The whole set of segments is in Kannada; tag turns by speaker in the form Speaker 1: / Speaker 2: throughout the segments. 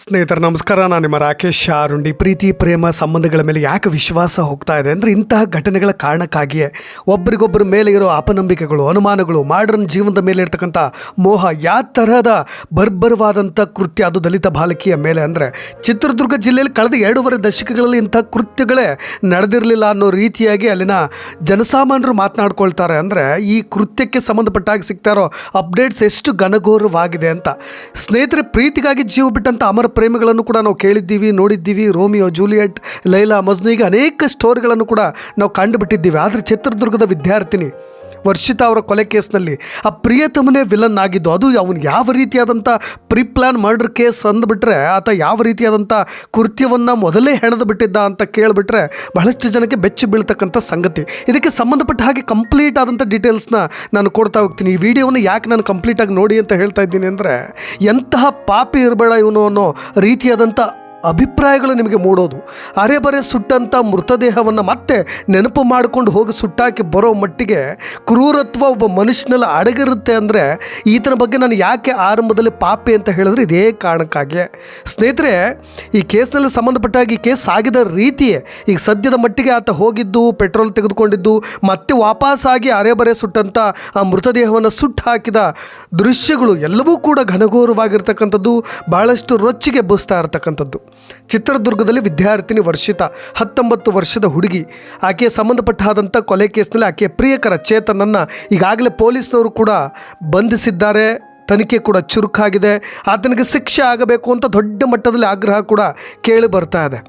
Speaker 1: ಸ್ನೇಹಿತರೆ, ನಮಸ್ಕಾರ. ನಾನು ನಿಮ್ಮ ರಾಕೇಶ್ ಶಾರುಂಡಿ ಪ್ರೀತಿ, ಪ್ರೇಮ, ಸಂಬಂಧಗಳ ಮೇಲೆ ಯಾಕೆ ವಿಶ್ವಾಸ ಹೋಗ್ತಾ ಇದೆ ಅಂದರೆ ಇಂತಹ ಘಟನೆಗಳ ಕಾರಣಕ್ಕಾಗಿಯೇ ಒಬ್ರಿಗೊಬ್ಬರ ಮೇಲೆ ಇರೋ ಅಪನಂಬಿಕೆಗಳು, ಅನುಮಾನಗಳು ಮಾಡರ್ನ್ ಜೀವನದ ಮೇಲೆ ಇರ್ತಕ್ಕಂಥ ಮೋಹ ಯಾವ ತರಹದ ಬರ್ಬರವಾದಂಥ ಕೃತ್ಯ ಅದು ದಲಿತ ಬಾಲಕಿಯ ಮೇಲೆ ಅಂದರೆ ಚಿತ್ರದುರ್ಗ ಜಿಲ್ಲೆಯಲ್ಲಿ ಕಳೆದ ಎರಡೂವರೆ ದಶಕಗಳಲ್ಲಿ ಇಂಥ ಕೃತ್ಯಗಳೇ ನಡೆದಿರಲಿಲ್ಲ ಅನ್ನೋ ರೀತಿಯಾಗಿ ಅಲ್ಲಿನ ಜನಸಾಮಾನ್ಯರು ಮಾತನಾಡ್ಕೊಳ್ತಾರೆ ಅಂದರೆ ಈ ಕೃತ್ಯಕ್ಕೆ ಸಂಬಂಧಪಟ್ಟಾಗಿ ಸಿಗ್ತಾ ಇರೋ ಅಪ್ಡೇಟ್ಸ್ ಎಷ್ಟು ಘನಘೋರವಾಗಿದೆ ಅಂತ. ಸ್ನೇಹಿತರೆ, ಪ್ರೀತಿಗಾಗಿ ಜೀವ ಬಿಟ್ಟಂಥ ಅಮರ ಪ್ರೇಮಿಗಳನ್ನು ಕೂಡ ನಾವು ಕೇಳಿದ್ದೀವಿ, ನೋಡಿದ್ದೀವಿ. ರೋಮಿಯೋ, ಜೂಲಿಯಟ್, ಲೈಲಾ, ಮಜ್ನು ಈಗ ಅನೇಕ ಸ್ಟೋರಿಗಳನ್ನು ಕೂಡ ನಾವು ಕಂಡುಬಿಟ್ಟಿದ್ದೀವಿ. ಆದರೆ ಚಿತ್ರದುರ್ಗದ ವಿದ್ಯಾರ್ಥಿನಿ ವರ್ಷಿತಾ ಅವರ ಕೊಲೆ ಕೇಸ್ನಲ್ಲಿ ಆ ಪ್ರಿಯತಮನೇ ವಿಲನ್ ಆಗಿದ್ದು, ಅದು ಅವನು ಯಾವ ರೀತಿಯಾದಂಥ ಪ್ರಿ ಪ್ಲ್ಯಾನ್ ಮರ್ಡರ್ ಕೇಸ್ ಅಂದ್ಬಿಟ್ರೆ, ಆತ ಯಾವ ರೀತಿಯಾದಂಥ ಕೃತ್ಯವನ್ನು ಮೊದಲೇ ಹೆಣೆದು ಬಿಟ್ಟಿದ್ದ ಅಂತ ಕೇಳಿಬಿಟ್ರೆ ಬಹಳಷ್ಟು ಜನಕ್ಕೆ ಬೆಚ್ಚಿ ಬೀಳ್ತಕ್ಕಂಥ ಸಂಗತಿ. ಇದಕ್ಕೆ ಸಂಬಂಧಪಟ್ಟ ಹಾಗೆ ಕಂಪ್ಲೀಟ್ ಆದಂಥ ಡೀಟೇಲ್ಸ್ನ ನಾನು ಕೊಡ್ತಾ ಹೋಗ್ತೀನಿ. ಈ ವಿಡಿಯೋವನ್ನು ಯಾಕೆ ನಾನು ಕಂಪ್ಲೀಟಾಗಿ ನೋಡಿ ಅಂತ ಹೇಳ್ತಾ ಇದ್ದೀನಿ ಅಂದರೆ, ಎಂತಹ ಪಾಪಿ ಇರಬೇಡ ಇವನು ಅನ್ನೋ ರೀತಿಯಾದಂಥ ಅಭಿಪ್ರಾಯಗಳು ನಿಮಗೆ ಮೂಡೋದು. ಅರೆ ಬರೆ ಸುಟ್ಟಂಥ ಮೃತದೇಹವನ್ನು ಮತ್ತೆ ನೆನಪು ಮಾಡಿಕೊಂಡು ಹೋಗಿ ಸುಟ್ಟಾಕಿ ಬರೋ ಮಟ್ಟಿಗೆ ಕ್ರೂರತ್ವ ಒಬ್ಬ ಮನುಷ್ಯನಲ್ಲಿ ಅಡಗಿರುತ್ತೆ ಅಂದರೆ ಈತನ ಬಗ್ಗೆ ನಾನು ಯಾಕೆ ಆರಂಭದಲ್ಲಿ ಪಾಪಿ ಅಂತ ಹೇಳಿದ್ರೆ ಇದೇ ಕಾರಣಕ್ಕಾಗಿ. ಸ್ನೇಹಿತರೆ, ಈ ಕೇಸ್ನಲ್ಲಿ ಸಂಬಂಧಪಟ್ಟಾಗಿ ಈ ಕೇಸ್ ಆಗಿದ ರೀತಿಯೇ ಈಗ ಸದ್ಯದ ಮಟ್ಟಿಗೆ ಆತ ಹೋಗಿದ್ದು, ಪೆಟ್ರೋಲ್ ತೆಗೆದುಕೊಂಡಿದ್ದು, ಮತ್ತೆ ವಾಪಸ್ಸಾಗಿ ಅರೆ ಬರೆ ಸುಟ್ಟಂಥ ಆ ಮೃತದೇಹವನ್ನು ಸುಟ್ಟು ಹಾಕಿದ ದೃಶ್ಯಗಳು ಎಲ್ಲವೂ ಕೂಡ ಘನಘೋರವಾಗಿರ್ತಕ್ಕಂಥದ್ದು, ಬಹಳಷ್ಟು ರೊಚ್ಚಿಗೆ ಬಸ್ತಾ ಇರತಕ್ಕಂಥದ್ದು. ಚಿತ್ರದುರ್ಗದಲ್ಲಿ ವಿದ್ಯಾರ್ಥಿನಿ ವರ್ಷಿತ ಹತ್ತೊಂಬತ್ತು ವರ್ಷದ ಹುಡುಗಿ. ಆಕೆಯ ಸಂಬಂಧಪಟ್ಟಾದಂಥ ಕೊಲೆ ಕೇಸ್ನಲ್ಲಿ ಆಕೆಯ ಪ್ರಿಯಕರ ಚೇತನನ್ನು ಈಗಾಗಲೇ ಪೊಲೀಸ್ನವರು ಕೂಡ ಬಂಧಿಸಿದ್ದಾರೆ. ತನಿಖೆ ಕೂಡ ಚುರುಕಾಗಿದೆ. ಆತನಿಗೆ ಶಿಕ್ಷೆ ಆಗಬೇಕು ಅಂತ ದೊಡ್ಡ ಮಟ್ಟದಲ್ಲಿ ಆಗ್ರಹ ಕೂಡ ಕೇಳಿ ಬರ್ತಾ ಇದೆ.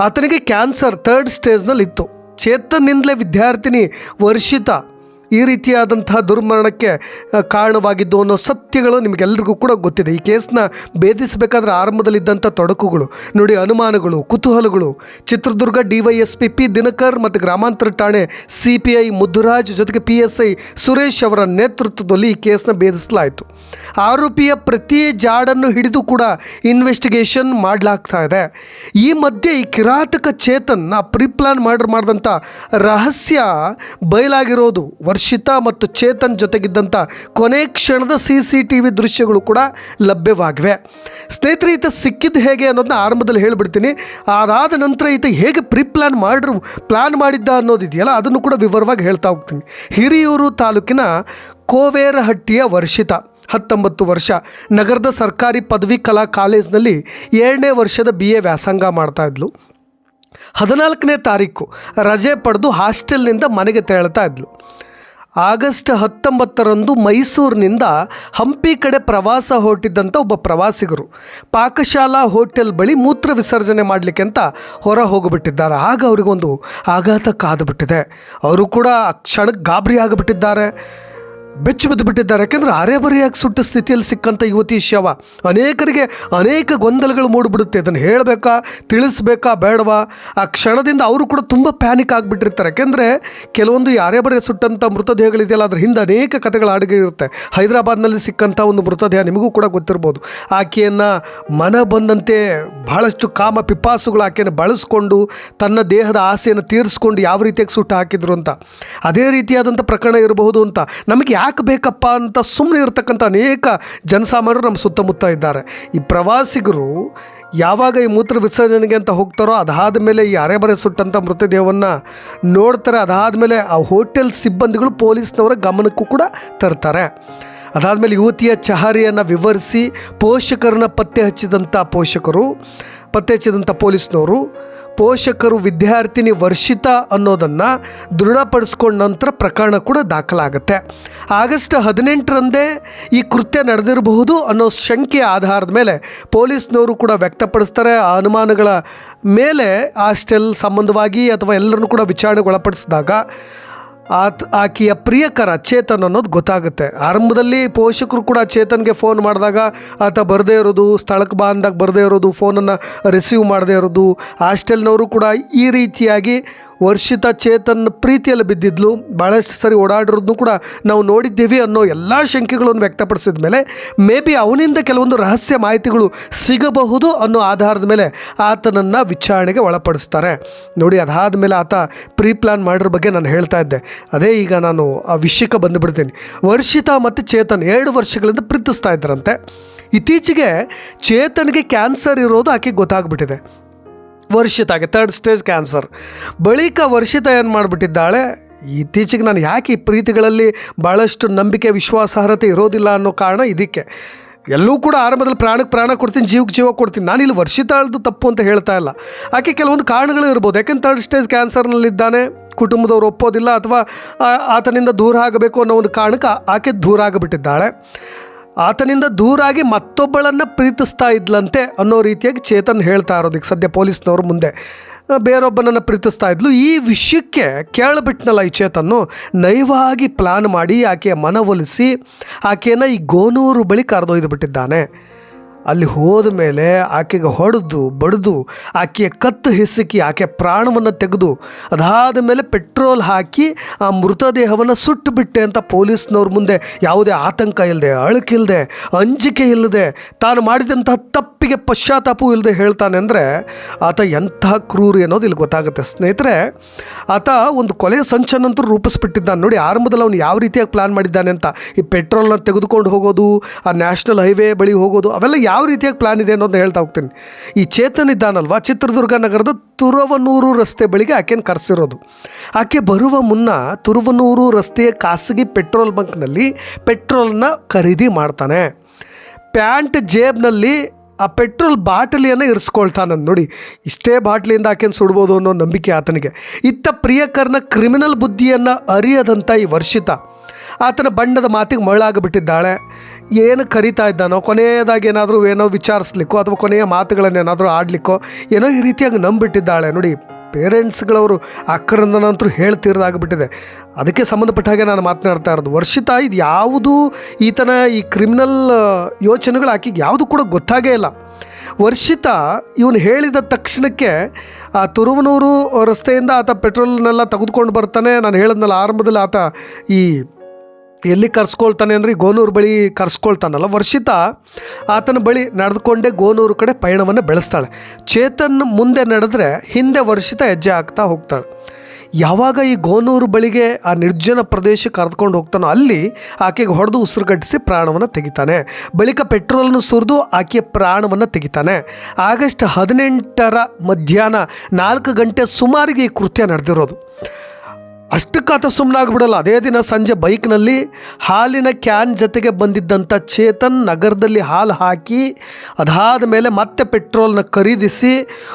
Speaker 1: ಆತನಿಗೆ ಕ್ಯಾನ್ಸರ್ ಥರ್ಡ್ ಸ್ಟೇಜ್ನಲ್ಲಿ ಇತ್ತು ಚೇತನಿಂದಲೇ ವಿದ್ಯಾರ್ಥಿನಿ ವರ್ಷಿತ ಈ ರೀತಿಯಾದಂತಹ ದುರ್ಮರಣಕ್ಕೆ ಕಾರಣವಾಗಿದ್ದು ಅನ್ನೋ ಸತ್ಯಗಳು ನಿಮಗೆಲ್ಲರಿಗೂ ಕೂಡ ಗೊತ್ತಿದೆ. ಈ ಕೇಸ್ನ ಭೇದಿಸಬೇಕಾದ್ರೆ ಆರಂಭದಲ್ಲಿದ್ದಂಥ ತೊಡಕುಗಳು, ನೋಡಿ ಅನುಮಾನಗಳು, ಕುತೂಹಲಗಳು. Chitradurga D Y S P P Dinakar ಮತ್ತು ಗ್ರಾಮಾಂತರ ಠಾಣೆ ಸಿ ಪಿ ಐ ಮುದ್ದುರಾಜ್ ಜೊತೆಗೆ ಪಿ ಎಸ್ ಐ ಸುರೇಶ್ ಅವರ ನೇತೃತ್ವದಲ್ಲಿ ಈ ಕೇಸ್ನ ಭೇದಿಸಲಾಯಿತು. ಆರೋಪಿಯ ಪ್ರತಿ ಜಾಡನ್ನು ಹಿಡಿದು ಕೂಡ ಇನ್ವೆಸ್ಟಿಗೇಷನ್ ಮಾಡಲಾಗ್ತಾ ಇದೆ. ಈ ಮಧ್ಯೆ ಈ ಕಿರಾತಕ ಚೇತನ್ ಪ್ರಿಪ್ಲಾನ್ ಮರ್ಡರ್ ಮಾಡಿದಂಥ ರಹಸ್ಯ ಬಯಲಾಗಿರೋದು ವರ್ಷಿತಾ ಮತ್ತು ಚೇತನ್ ಜೊತೆಗಿದ್ದಂಥ ಕೊನೆ ಕ್ಷಣದ ಸಿ ಸಿ ಟಿ ವಿ ದೃಶ್ಯಗಳು ಕೂಡ ಲಭ್ಯವಾಗಿವೆ. ಸ್ನೇಹಿತರೆ, ಈತ ಸಿಕ್ಕಿದ್ದು ಹೇಗೆ ಅನ್ನೋದನ್ನ ಆರಂಭದಲ್ಲಿ ಹೇಳಿಬಿಡ್ತೀನಿ. ಅದಾದ ನಂತರ ಈತ ಹೇಗೆ ಪ್ರಿಪ್ಲಾನ್ ಮಾಡಿರು ಪ್ಲಾನ್ ಮಾಡಿದ್ದ ಅನ್ನೋದಿದೆಯಲ್ಲ, ಅದನ್ನು ಕೂಡ ವಿವರವಾಗಿ ಹೇಳ್ತಾ ಹೋಗ್ತೀನಿ. ಹಿರಿಯೂರು ತಾಲೂಕಿನ ಕೋವೇರಹಟ್ಟಿಯ ವರ್ಷಿತ, ಹತ್ತೊಂಬತ್ತು ವರ್ಷ, ನಗರದ ಸರ್ಕಾರಿ ಪದವಿ ಕಲಾ ಕಾಲೇಜ್ನಲ್ಲಿ ಏಳನೇ ವರ್ಷದ ಬಿ ಎ ವ್ಯಾಸಂಗ ಮಾಡ್ತಾ ಇದ್ಲು. ಹದಿನಾಲ್ಕನೇ ತಾರೀಕು, ರಜೆ ಪಡೆದು ಹಾಸ್ಟೆಲ್ನಿಂದ ಮನೆಗೆ ತೆರಳ್ತಾ ಇದ್ಲು. ಆಗಸ್ಟ್ ಹತ್ತೊಂಬತ್ತರಂದು ಮೈಸೂರಿನಿಂದ ಹಂಪಿ ಕಡೆ ಪ್ರವಾಸ ಹೊರಟಿದ್ದಂಥ ಒಬ್ಬ ಪ್ರವಾಸಿಗರು. ಪಾಕಶಾಲಾ ಹೋಟೆಲ್ ಬಳಿ ಮೂತ್ರ ವಿಸರ್ಜನೆ ಮಾಡಲಿಕ್ಕೆ ಅಂತ ಹೊರ ಹೋಗಿಬಿಟ್ಟಿದ್ದಾರೆ. ಆಗ ಅವರಿಗೊಂದು ಆಘಾತ ಕಾದುಬಿಟ್ಟಿದೆ ಅವರು ಕೂಡ ಕ್ಷಣಕ್ಕೆ ಗಾಬರಿ ಆಗಿಬಿಟ್ಟಿದ್ದಾರೆ. ಬೆಚ್ಚು ಬಿದ್ದು ಬಿಟ್ಟಿದ್ದಾರೆ ಯಾಕೆಂದರೆ ಅರೆಬರೆಯಾಗಿ ಸುಟ್ಟ ಸ್ಥಿತಿಯಲ್ಲಿ ಸಿಕ್ಕಂಥ ಯುವತಿ ಶವ. ಅನೇಕರಿಗೆ ಅನೇಕ ಗೊಂದಲಗಳು ಮೂಡಿಬಿಡುತ್ತೆ. ಅದನ್ನು ಹೇಳಬೇಕಾ, ತಿಳಿಸ್ಬೇಕಾ ಬೇಡವಾ? ಆ ಕ್ಷಣದಿಂದ ಅವರು ಕೂಡ ತುಂಬ ಪ್ಯಾನಿಕ್ ಆಗಿಬಿಟ್ಟಿರ್ತಾರೆ. ಯಾಕೆಂದರೆ ಕೆಲವೊಂದು ಯಾರೇ ಅರೆಬರೆ ಸುಟ್ಟಂಥ ಮೃತದೇಹಗಳಿದೆಯಲ್ಲ ಅದ್ರ ಹಿಂದೆ ಅನೇಕ ಕಥೆಗಳು ಅಡಗಿರುತ್ತೆ. ಹೈದರಾಬಾದ್ನಲ್ಲಿ ಸಿಕ್ಕಂಥ ಒಂದು ಮೃತದೇಹ ನಿಮಗೂ ಕೂಡ ಗೊತ್ತಿರ್ಬೋದು. ಆಕೆಯನ್ನು ಮನ ಬಂದಂತೆ ಬಹಳಷ್ಟು ಕಾಮ ಪಿಪಾಸುಗಳು ಆಕೆಯನ್ನು ಬಳಸ್ಕೊಂಡು ತನ್ನ ದೇಹದ ಆಸೆಯನ್ನು ತೀರಿಸ್ಕೊಂಡು ಯಾವ ರೀತಿಯಾಗಿ ಸುಟ್ಟು ಹಾಕಿದ್ರು ಅಂತ. ಅದೇ ರೀತಿಯಾದಂಥ ಪ್ರಕರಣ ಇರಬಹುದು ಅಂತ. ನಮಗೆ ಯಾಕೆ ಬೇಕಪ್ಪ ಅಂತ ಸುಮ್ಮನೆ ಇರತಕ್ಕಂಥ ಅನೇಕ ಜನಸಾಮಾನ್ಯರು ನಮ್ಮ ಸುತ್ತಮುತ್ತ ಇದ್ದಾರೆ. ಈ ಪ್ರವಾಸಿಗರು ಯಾವಾಗ ಈ ಮೂತ್ರ ವಿಸರ್ಜನೆಗೆ ಅಂತ ಹೋಗ್ತಾರೋ ಅದಾದ ಮೇಲೆ ಈ ಅರೆಬರೆ ಸುಟ್ಟಂಥ ಮೃತದೇಹವನ್ನು ನೋಡ್ತಾರೆ. ಅದಾದ ಮೇಲೆ ಆ ಹೋಟೆಲ್ ಸಿಬ್ಬಂದಿಗಳು ಪೊಲೀಸ್ನವರ ಗಮನಕ್ಕೂ ಕೂಡ ತರ್ತಾರೆ. ಅದಾದಮೇಲೆ ಯುವತಿಯ ಚಹರಿಯನ್ನು ವಿವರಿಸಿ ಪೋಷಕರನ್ನ ಪತ್ತೆ ಹಚ್ಚಿದಂಥ ಪೋಷಕರು, ಪತ್ತೆ ಹಚ್ಚಿದಂಥ ಪೊಲೀಸ್ನವರು ಪೋಷಕರು ವಿದ್ಯಾರ್ಥಿನಿ ವರ್ಷಿತ ಅನ್ನೋದನ್ನು ದೃಢಪಡಿಸ್ಕೊಂಡ ನಂತರ ಪ್ರಕರಣ ಕೂಡ ದಾಖಲಾಗುತ್ತೆ. ಆಗಸ್ಟ್ ಹದಿನೆಂಟರಂದೇ ಈ ಕೃತ್ಯ ನಡೆದಿರಬಹುದು ಅನ್ನೋ ಶಂಕೆಯ ಆಧಾರದ ಮೇಲೆ ಪೊಲೀಸ್ನವರು ಕೂಡ ವ್ಯಕ್ತಪಡಿಸ್ತಾರೆ. ಆ ಅನುಮಾನಗಳ ಮೇಲೆ ಹಾಸ್ಟೆಲ್ ಸಂಬಂಧವಾಗಿ ಅಥವಾ ಎಲ್ಲರನ್ನು ಕೂಡ ವಿಚಾರಣೆಗೆ ಒಳಪಡಿಸಿದಾಗ ಆತ ಆಕೆಯ ಪ್ರಿಯಕರ ಚೇತನ್ ಅನ್ನೋದು ಗೊತ್ತಾಗುತ್ತೆ. ಆರಂಭದಲ್ಲಿ ಪೋಷಕರು ಕೂಡ ಚೇತನ್ಗೆ ಫೋನ್ ಮಾಡಿದಾಗ ಆತ ಬರದೇ ಇರೋದು, ಸ್ಥಳಕ್ಕೆ ಬಾ ಅಂದಾಗ ಬರದೇ ಇರೋದು ಫೋನನ್ನು ರಿಸೀವ್ ಮಾಡದೇ ಇರೋದು ಹಾಸ್ಟೆಲ್ನವರು ಕೂಡ ಈ ರೀತಿಯಾಗಿ ವರ್ಷಿತ ಚೇತನ್ ಪ್ರೀತಿಯಲ್ಲಿ ಬಿದ್ದಿದ್ಲು. ಭಾಳಷ್ಟು ಸರಿ ಓಡಾಡಿರೋದನ್ನು ಕೂಡ ನಾವು ನೋಡಿದ್ದೀವಿ ಅನ್ನೋ ಎಲ್ಲ ಶಂಕೆಗಳನ್ನು ವ್ಯಕ್ತಪಡಿಸಿದ ಮೇಲೆ, ಮೇ ಬಿ ಅವನಿಂದ ಕೆಲವೊಂದು ರಹಸ್ಯ ಮಾಹಿತಿಗಳು ಸಿಗಬಹುದು ಅನ್ನೋ ಆಧಾರದ ಮೇಲೆ ಆತನನ್ನು ವಿಚಾರಣೆಗೆ ಒಳಪಡಿಸ್ತಾರೆ. ನೋಡಿ, ಅದಾದ ಮೇಲೆ ಆತ ಪ್ರೀ ಪ್ಲಾನ್ ಮಾಡಿರೋ ಬಗ್ಗೆ ನಾನು ಹೇಳ್ತಾ ಇದ್ದೆ. ಅದೇ ಈಗ ನಾನು ಆ ವಿಷಯಕ್ಕೆ ಬಂದುಬಿಡ್ತೀನಿ. ವರ್ಷಿತ ಮತ್ತು ಚೇತನ್ ಎರಡು ವರ್ಷಗಳಿಂದ ಪ್ರೀತಿಸ್ತಾ ಇದ್ದರಂತೆ. ಇತ್ತೀಚೆಗೆ ಚೇತನ್ಗೆ ಕ್ಯಾನ್ಸರ್ ಇರೋದು ಆಕೆಗೆ ಗೊತ್ತಾಗ್ಬಿಟ್ಟಿದೆ. ವರ್ಷಿತಾಗೆ ತರ್ಡ್ ಸ್ಟೇಜ್ ಕ್ಯಾನ್ಸರ್ ಬಳಿಕ ವರ್ಷಿತ ಏನು ಮಾಡಿಬಿಟ್ಟಿದ್ದಾಳೆ, ಇತ್ತೀಚೆಗೆ ನಾನು ಯಾಕೆ ಈ ಪ್ರೀತಿಗಳಲ್ಲಿ ಭಾಳಷ್ಟು ನಂಬಿಕೆ, ವಿಶ್ವಾಸಾರ್ಹತೆ ಇರೋದಿಲ್ಲ ಅನ್ನೋ ಕಾರಣ ಇದಕ್ಕೆ. ಎಲ್ಲೂ ಕೂಡ ಆರಂಭದಲ್ಲಿ ಪ್ರಾಣಕ್ಕೆ ಪ್ರಾಣ ಕೊಡ್ತೀನಿ, ಜೀವಕ್ಕೆ ಜೀವ ಕೊಡ್ತೀನಿ ನಾನು ಇಲ್ಲಿ ವರ್ಷಿತಾಳ್ದು ತಪ್ಪು ಅಂತ ಹೇಳ್ತಾ ಇಲ್ಲ. ಆಕೆ ಕೆಲವೊಂದು ಕಾರಣಗಳು ಇರ್ಬೋದು, ಯಾಕೆಂದ್ರೆ ತರ್ಡ್ ಸ್ಟೇಜ್ ಕ್ಯಾನ್ಸರ್ನಲ್ಲಿದ್ದಾನೆ ಕುಟುಂಬದವ್ರು ಒಪ್ಪೋದಿಲ್ಲ ಅಥವಾ ಆತನಿಂದ ದೂರ ಆಗಬೇಕು ಅನ್ನೋ ಒಂದು ಕಾರಣಕ್ಕೆ ಆಕೆ ದೂರ ಆಗಿಬಿಟ್ಟಿದ್ದಾಳೆ. ಆತನಿಂದ ದೂರಾಗಿ ಮತ್ತೊಬ್ಬಳನ್ನು ಪ್ರೀತಿಸ್ತಾ ಇದ್ಲಂತೆ ಅನ್ನೋ ರೀತಿಯಾಗಿ ಚೇತನ್ ಹೇಳ್ತಾ ಇರೋದಕ್ಕೆ ಸದ್ಯ ಪೊಲೀಸ್ನವ್ರ ಮುಂದೆ ಬೇರೊಬ್ಬನನ್ನು ಪ್ರೀತಿಸ್ತಾ ಇದ್ಲು. ಈ ವಿಷಯಕ್ಕೆ ಕೇಳಿಬಿಟ್ನಲ್ಲ ಈ ಚೇತನ್ನು. ನೈವಾಗಿ ಪ್ಲಾನ್ ಮಾಡಿ ಆಕೆಯ ಮನವೊಲಿಸಿ ಆಕೆಯನ್ನು ಈ ಗೋನೂರು ಬಳಿ ಕರೆದೊಯ್ದು ಬಿಟ್ಟಿದ್ದಾನೆ. ಅಲ್ಲಿ ಹೋದ ಮೇಲೆ ಆಕೆಗೆ ಹೊಡೆದು, ಬಡಿದು, ಆಕೆಯ ಕತ್ತು ಹಿಸುಕಿ ಆಕೆ ಪ್ರಾಣವನ್ನು ತೆಗೆದು, ಅದಾದ ಮೇಲೆ ಪೆಟ್ರೋಲ್ ಹಾಕಿ ಆ ಮೃತದೇಹವನ್ನು ಸುಟ್ಟು ಬಿಟ್ಟೆ ಅಂತ ಪೊಲೀಸ್ನವ್ರ ಮುಂದೆ. ಯಾವುದೇ ಆತಂಕ ಇಲ್ಲದೆ ಅಳುಕಿಲ್ಲದೆ ಅಂಜಿಕೆ ಇಲ್ಲದೆ ತಾನು ಮಾಡಿದಂತಹ ತಪ್ಪಿಗೆ ಪಶ್ಚಾತ್ತಾಪವೂ ಇಲ್ಲದೆ ಹೇಳ್ತಾನೆ ಅಂದರೆ, ಆತ ಎಂತಹ ಕ್ರೂರಿ ಅನ್ನೋದು ಇಲ್ಲಿ ಗೊತ್ತಾಗುತ್ತೆ. ಸ್ನೇಹಿತರೆ, ಆತ ಒಂದು ಕೊಲೆ ಸಂಚನಂತೂ ರೂಪಿಸ್ಬಿಟ್ಟಿದ್ದಾನೆ. ನೋಡಿ, ಆರಂಭದಲ್ಲಿ ಅವನು ಯಾವ ರೀತಿಯಾಗಿ ಪ್ಲಾನ್ ಮಾಡಿದ್ದಾನೆ ಅಂತ. ಈ ಪೆಟ್ರೋಲ್ನ ತೆಗೆದುಕೊಂಡು ಹೋಗೋದು, ಆ ನ್ಯಾಷನಲ್ ಹೈವೇ ಬಳಿ ಹೋಗೋದು, ಅವೆಲ್ಲ ಯಾವ ರೀತಿಯಾಗಿ ಪ್ಲಾನ್ ಇದೆ ಅನ್ನೋದನ್ನ ಹೇಳ್ತಾ ಹೋಗ್ತೀನಿ. ಈ ಚೇತನ್ ಇದ್ದಾನಲ್ವ? ಚಿತ್ರದುರ್ಗ ನಗರದ ತುರುವನೂರು ರಸ್ತೆ ಬಳಿಗೆ ಆಕೆಯನ್ನು ಕರೆಸಿರೋದು. ಆಕೆ ಬರುವ ಮುನ್ನ ತುರುವನೂರು ರಸ್ತೆಯ ಖಾಸಗಿ ಪೆಟ್ರೋಲ್ ಬಂಕ್ನಲ್ಲಿ ಪೆಟ್ರೋಲ್ನ ಖರೀದಿ ಮಾಡ್ತಾನೆ. ಪ್ಯಾಂಟ್ ಜೇಬ್ನಲ್ಲಿ ಆ ಪೆಟ್ರೋಲ್ ಬಾಟಲಿಯನ್ನು ಇರಿಸ್ಕೊಳ್ತಾನೆ. ನೋಡಿ, ಇಷ್ಟೇ ಬಾಟ್ಲಿಯಿಂದ ಆಕೆನ ಸುಡ್ಬೋದು ಅನ್ನೋ ನಂಬಿಕೆ ಆತನಿಗೆ. ಇತ್ತ ಪ್ರಿಯಕರ್ನ ಕ್ರಿಮಿನಲ್ ಬುದ್ಧಿಯನ್ನು ಅರಿಯದಂಥ ಈ ವರ್ಷಿತ. ಆತನ ಬಣ್ಣದ ಮಾತಿಗೆ ಮರಳಾಗಿಬಿಟ್ಟಿದ್ದಾಳೆ. ಏನು ಕರಿತಾ ಇದ್ದಾನೋ, ಕೊನೆಯದಾಗಿ ಏನಾದರೂ ಏನೋ ವಿಚಾರಿಸ್ಲಿಕ್ಕೋ ಅಥವಾ ಕೊನೆಯ ಮಾತುಗಳನ್ನೇನಾದರೂ ಆಡಲಿಕ್ಕೋ ಏನೋ ಈ ರೀತಿಯಾಗಿ ನಂಬಿಟ್ಟಿದ್ದಾಳೆ. ನೋಡಿ, ಪೇರೆಂಟ್ಸ್ಗಳವರು ಅಕ್ಕರಂದನಂತರೂ ಹೇಳ್ತಿರೋದಾಗ್ಬಿಟ್ಟಿದೆ. ಅದಕ್ಕೆ ಸಂಬಂಧಪಟ್ಟ ಹಾಗೆ ನಾನು ಮಾತನಾಡ್ತಾ ಇರೋದು. ವರ್ಷಿತ, ಇದು ಯಾವುದು ಈತನ ಈ ಕ್ರಿಮಿನಲ್ ಯೋಚನೆಗಳು ಆಕೆಗೆ ಯಾವುದು ಕೂಡ ಗೊತ್ತಾಗೇ ಇಲ್ಲ. ವರ್ಷಿತ, ಇವನು ಹೇಳಿದ ತಕ್ಷಣಕ್ಕೆ, ಆ, ತುರುವನೂರು ರಸ್ತೆಯಿಂದ ಆತ ಪೆಟ್ರೋಲ್ನೆಲ್ಲ ತೆಗೆದುಕೊಂಡು ಬರ್ತಾನೆ. ನಾನು ಹೇಳಿದ್ನಲ್ಲ, ಆರಂಭದಲ್ಲಿ ಆತ ಈ ಎಲ್ಲಿ ಕರ್ಸ್ಕೊಳ್ತಾನೆ ಅಂದರೆ ಗೋನೂರು ಬಳಿ ಕರ್ಸ್ಕೊಳ್ತಾನಲ್ಲ. ವರ್ಷಿತ ಆತನ ಬಳಿ ನಡೆದುಕೊಂಡೇ ಗೋನೂರು ಕಡೆ ಪಯಣವನ್ನು ಬೆಳೆಸ್ತಾಳೆ. ಚೇತನ್ ಮುಂದೆ ನಡೆದ್ರೆ ಹಿಂದೆ ವರ್ಷಿತ ಹೆಜ್ಜೆ ಹಾಕ್ತಾ ಹೋಗ್ತಾಳೆ. ಯಾವಾಗ ಈ ಗೋನೂರು ಬಳಿಗೆ ಆ ನಿರ್ಜನ ಪ್ರದೇಶಕ್ಕೆ ಕರೆದುಕೊಂಡು ಹೋಗ್ತಾನೋ ಅಲ್ಲಿ ಆಕೆಗೆ ಹೊಡೆದು ಉಸಿರುಗಟ್ಟಿಸಿ ಪ್ರಾಣವನ್ನು ತೆಗಿತಾನೆ. ಬಳಿಕ ಪೆಟ್ರೋಲನ್ನು ಸುರಿದು ಆಕೆಯ ಪ್ರಾಣವನ್ನು ತೆಗಿತಾನೆ. ಆಗಸ್ಟ್ ಹದಿನೆಂಟರ ಮಧ್ಯಾಹ್ನ ನಾಲ್ಕು ಗಂಟೆ ಸುಮಾರಿಗೆ ಈ ಕೃತ್ಯ ನಡೆದಿರೋದು. ಅಷ್ಟಕ್ಕಾತ ಸುಮ್ಮನಾಗ್ಬಿಡಲ್ಲ ಅದೇ ದಿನ ಸಂಜೆ ಬೈಕ್ನಲ್ಲಿ ಹಾಲಿನ ಕ್ಯಾನ್ ಜೊತೆಗೆ ಬಂದಿದ್ದಂಥ ಚೇತನ್ ನಗರದಲ್ಲಿ ಹಾಲು ಹಾಕಿ, ಅದಾದ ಮೇಲೆ ಮತ್ತೆ ಪೆಟ್ರೋಲ್ನ ಖರೀದಿಸಿ,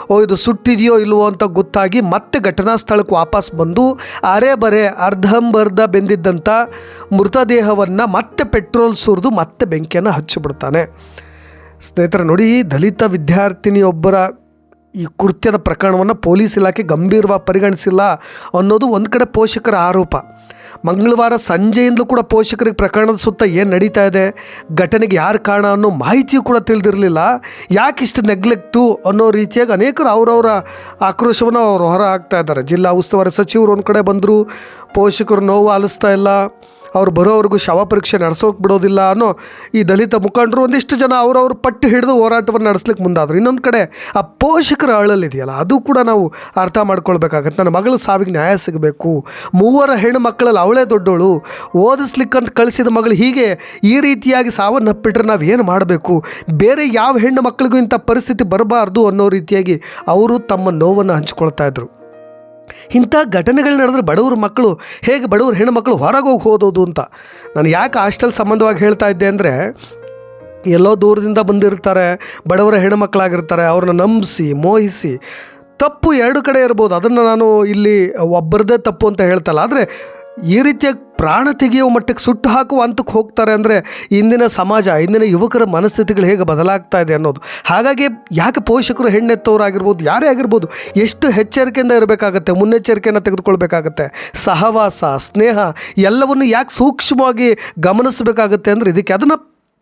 Speaker 1: ಓ, ಇದು ಸುಟ್ಟಿದೆಯೋ ಇಲ್ವೋ ಅಂತ ಗೊತ್ತಾಗಿ ಮತ್ತೆ ಘಟನಾ ಸ್ಥಳಕ್ಕೆ ವಾಪಸ್ ಬಂದು, ಅರೆ ಬರೆ ಅರ್ಧಂಬರ್ಧ ಬೆಂದಿದ್ದಂಥ ಮೃತದೇಹವನ್ನು ಮತ್ತೆ ಪೆಟ್ರೋಲ್ ಸುರಿದು ಮತ್ತೆ ಬೆಂಕಿಯನ್ನು ಹಚ್ಚಿಬಿಡ್ತಾನೆ. ಸ್ನೇಹಿತರೆ ನೋಡಿ, ದಲಿತ ವಿದ್ಯಾರ್ಥಿನಿಯೊಬ್ಬರ ಈ ಕೃತ್ಯದ ಪ್ರಕರಣವನ್ನು ಪೊಲೀಸ್ ಇಲಾಖೆ ಗಂಭೀರವಾಗಿ ಪರಿಗಣಿಸಿಲ್ಲ ಅನ್ನೋದು ಒಂದು ಕಡೆ ಪೋಷಕರ ಆರೋಪ. ಮಂಗಳವಾರ ಸಂಜೆಯಿಂದಲೂ ಕೂಡ ಪೋಷಕರಿಗೆ ಪ್ರಕರಣದ ಸುತ್ತ ಏನು ನಡೀತಾ ಇದೆ, ಘಟನೆಗೆ ಯಾರು ಕಾರಣ ಅನ್ನೋ ಮಾಹಿತಿಯೂ ಕೂಡ ತಿಳಿದಿರಲಿಲ್ಲ. ಯಾಕೆ ಇಷ್ಟು ನೆಗ್ಲೆಕ್ಟು ಅನ್ನೋ ರೀತಿಯಾಗಿ ಅನೇಕರು ಅವರವರ ಆಕ್ರೋಶವನ್ನು ಅವರು ಹೊರ ಹಾಕ್ತಾ ಇದ್ದಾರೆ. ಜಿಲ್ಲಾ ಉಸ್ತುವಾರಿ ಸಚಿವರು ಒಂದು ಕಡೆ ಬಂದರು, ಪೋಷಕರು ನೋವು ಆಲಿಸ್ತಾ ಇಲ್ಲ. ಅವ್ರು ಬರೋವರೆಗೂ ಶವ ಪರೀಕ್ಷೆ ನಡೆಸೋಕೆ ಬಿಡೋದಿಲ್ಲ ಅನ್ನೋ ಈ ದಲಿತ ಮುಖಂಡರು ಒಂದಿಷ್ಟು ಜನ ಅವ್ರವ್ರ ಪಟ್ಟು ಹಿಡಿದು ಹೋರಾಟವನ್ನು ನಡೆಸ್ಲಿಕ್ಕೆ ಮುಂದಾದರು. ಇನ್ನೊಂದು ಕಡೆ ಆ ಪೋಷಕರ ಅಳಲಿದೆಯಲ್ಲ ಅದು ಕೂಡ ನಾವು ಅರ್ಥ ಮಾಡ್ಕೊಳ್ಬೇಕಾಗತ್ತೆ. ನನ್ನ ಮಗಳ ಸಾವಿಗೆ ನ್ಯಾಯ ಸಿಗಬೇಕು. ಮೂವರ ಹೆಣ್ಣು ಮಕ್ಕಳಲ್ಲಿ ಅವಳೇ ದೊಡ್ಡವಳು ಓದಿಸ್ಲಿಕ್ಕಂತ ಕಳಿಸಿದ ಮಗಳು ಹೀಗೆ ಈ ರೀತಿಯಾಗಿ ಸಾವನ್ನಪ್ಪಿಟ್ರೆ ನಾವು ಏನು ಮಾಡಬೇಕು? ಬೇರೆ ಯಾವ ಹೆಣ್ಣು ಮಕ್ಕಳಿಗೂ ಇಂಥ ಪರಿಸ್ಥಿತಿ ಬರಬಾರ್ದು ಅನ್ನೋ ರೀತಿಯಾಗಿ ಅವರು ತಮ್ಮ ನೋವನ್ನು ಹಂಚ್ಕೊಳ್ತಾ ಇದ್ರು. ಇಂಥ ಘಟನೆಗಳು ನಡೆದ್ರೆ ಬಡವ್ರ ಮಕ್ಕಳು, ಹೇಗೆ ಬಡವ್ರ ಹೆಣ್ಣುಮಕ್ಕಳು ಹೊರಗೆ ಹೋಗಿ ಓದೋದು ಅಂತ. ನಾನು ಯಾಕೆ ಹಾಸ್ಟೆಲ್ ಸಂಬಂಧವಾಗಿ ಹೇಳ್ತಾ ಇದ್ದೆ ಅಂದರೆ, ಎಲ್ಲೋ ದೂರದಿಂದ ಬಂದಿರ್ತಾರೆ, ಬಡವರ ಹೆಣ್ಣುಮಕ್ಕಳಾಗಿರ್ತಾರೆ ಅವ್ರನ್ನ ನಂಬಿಸಿ, ಮೋಹಿಸಿ, ತಪ್ಪು ಎರಡು ಕಡೆ ಇರ್ಬೋದು. ಅದನ್ನು ನಾನು ಇಲ್ಲಿ ಒಬ್ಬರದೇ ತಪ್ಪು ಅಂತ ಹೇಳ್ತಲ್ಲ. ಆದರೆ ಈ ರೀತಿಯಾಗಿ ಪ್ರಾಣ ತೆಗೆಯುವ ಮಟ್ಟಕ್ಕೆ ಸುಟ್ಟು ಹಾಕುವ ಹಂತಕ್ಕೆ ಹೋಗ್ತಾರೆ ಅಂದರೆ ಇಂದಿನ ಸಮಾಜ, ಇಂದಿನ ಯುವಕರ ಮನಸ್ಥಿತಿಗಳು ಹೇಗೆ ಬದಲಾಗ್ತಾ ಇದೆ ಅನ್ನೋದು. ಹಾಗಾಗಿ ಯಾಕೆ ಪೋಷಕರು ಹೆಣ್ಣೆತ್ತವರಾಗಿರ್ಬೋದು, ಯಾರೇ ಆಗಿರ್ಬೋದು, ಎಷ್ಟು ಎಚ್ಚರಿಕೆಯಿಂದ ಇರಬೇಕಾಗತ್ತೆ, ಮುನ್ನೆಚ್ಚರಿಕೆಯನ್ನು ತೆಗೆದುಕೊಳ್ಬೇಕಾಗತ್ತೆ? ಸಹವಾಸ, ಸ್ನೇಹ, ಎಲ್ಲವನ್ನು ಯಾಕೆ ಸೂಕ್ಷ್ಮವಾಗಿ ಗಮನಿಸಬೇಕಾಗತ್ತೆ ಅಂದರೆ ಇದಕ್ಕೆ ಅದನ್ನು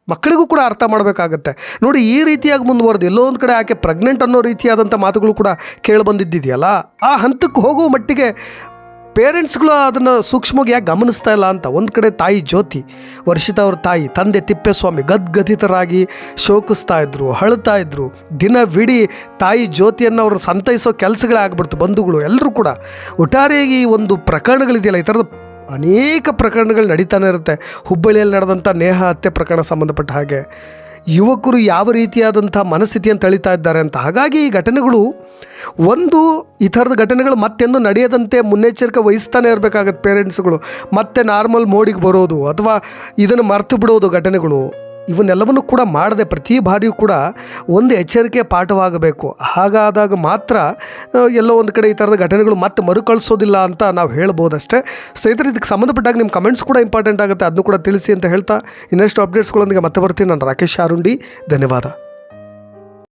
Speaker 1: ಮಕ್ಕಳಿಗೂ ಕೂಡ ಅರ್ಥ ಮಾಡಬೇಕಾಗತ್ತೆ. ನೋಡಿ, ಈ ರೀತಿಯಾಗಿ ಮುಂದುವರೆದು ಎಲ್ಲೋ ಒಂದು ಕಡೆ ಆಕೆ ಪ್ರೆಗ್ನೆಂಟ್ ಅನ್ನೋ ರೀತಿಯಾದಂಥ ಮಾತುಗಳು ಕೂಡ ಕೇಳಿಬಂದಿದ್ದಿದೆಯಲ್ಲ ಆ ಹಂತಕ್ಕೆ ಹೋಗುವ ಮಟ್ಟಿಗೆ ಪೇರೆಂಟ್ಸ್ಗಳು ಅದನ್ನು ಸೂಕ್ಷ್ಮವಾಗಿ ಯಾಕೆ ಗಮನಿಸ್ತಾ ಇಲ್ಲ ಅಂತ ಒಂದು ಕಡೆ ತಾಯಿ ಜ್ಯೋತಿ ವರ್ಷಿತ ಅವ್ರ ತಾಯಿ, ತಂದೆ ತಿಪ್ಪೇಸ್ವಾಮಿ ಗದ್ಗದಿತರಾಗಿ ಶೋಕಿಸ್ತಾ ಇದ್ರು, ಅಳ್ತಾ ಇದ್ರು. ದಿನವಿಡೀ ತಾಯಿ ಜ್ಯೋತಿಯನ್ನು ಅವರು ಸಂತೈಸೋ ಕೆಲಸಗಳೇ ಆಗ್ಬಿಡ್ತು, ಬಂಧುಗಳು ಎಲ್ಲರೂ ಕೂಡ. ಒಟ್ಟಾರೆಯಾಗಿ ಒಂದು ಪ್ರಕರಣಗಳಿದೆಯಲ್ಲ, ಈ ಥರದ ಅನೇಕ ಪ್ರಕರಣಗಳು ನಡೀತಾನೆ ಇರುತ್ತೆ. ಹುಬ್ಬಳ್ಳಿಯಲ್ಲಿ ನಡೆದಂಥ ನೇಹ ಹತ್ಯೆ ಪ್ರಕರಣ ಸಂಬಂಧಪಟ್ಟ ಹಾಗೆ. ಯುವಕರು ಯಾವ ರೀತಿಯಾದಂಥ ಮನಸ್ಥಿತಿಯನ್ನು ತಳಿತಾ ಇದ್ದಾರೆ ಅಂತ. ಹಾಗಾಗಿ ಈ ಘಟನೆಗಳು ಒಂದು, ಈ ಥರದ ಘಟನೆಗಳು ಮತ್ತೆಂದು ನಡೆಯದಂತೆ ಮುನ್ನೆಚ್ಚರಿಕೆ ವಹಿಸ್ತಾನೆ ಇರಬೇಕಾಗತ್ತೆ ಪೇರೆಂಟ್ಸ್ಗಳು ಮತ್ತೆ ನಾರ್ಮಲ್ ಮೋಡಿಗೆ ಬರೋದು ಅಥವಾ ಇದನ್ನು ಮರ್ತು ಬಿಡೋದು ಘಟನೆಗಳು. ಇವನ್ನೆಲ್ಲವನ್ನು ಕೂಡ ಮಾಡದೆ ಪ್ರತಿ ಬಾರಿಯೂ ಕೂಡ ಒಂದು ಎಚ್ಚರಿಕೆ ಪಾಠವಾಗಬೇಕು. ಹಾಗಾದಾಗ ಮಾತ್ರ ಎಲ್ಲೋ ಒಂದು ಕಡೆ ಈ ಥರದ ಘಟನೆಗಳು ಮತ್ತೆ ಮರುಕಳಿಸೋದಿಲ್ಲ ಅಂತ ನಾವು ಹೇಳ್ಬೋದಷ್ಟೇ. ಸ್ನೇಹಿತರೆ, ಇದಕ್ಕೆ ಸಂಬಂಧಪಟ್ಟಾಗ ನಿಮ್ಮ ಕಮೆಂಟ್ಸ್ ಕೂಡ ಇಂಪಾರ್ಟೆಂಟ್ ಆಗುತ್ತೆ. ಅದನ್ನು ಕೂಡ ತಿಳಿಸಿ ಅಂತ ಹೇಳ್ತಾ ಇನ್ನಷ್ಟು ಅಪ್ಡೇಟ್ಸ್ಗಳೊಂದಿಗೆ ಮತ್ತೆ ಬರ್ತೀನಿ. ನಾನು ರಾಕೇಶ್ ಆರುಂಡಿ ಧನ್ಯವಾದ.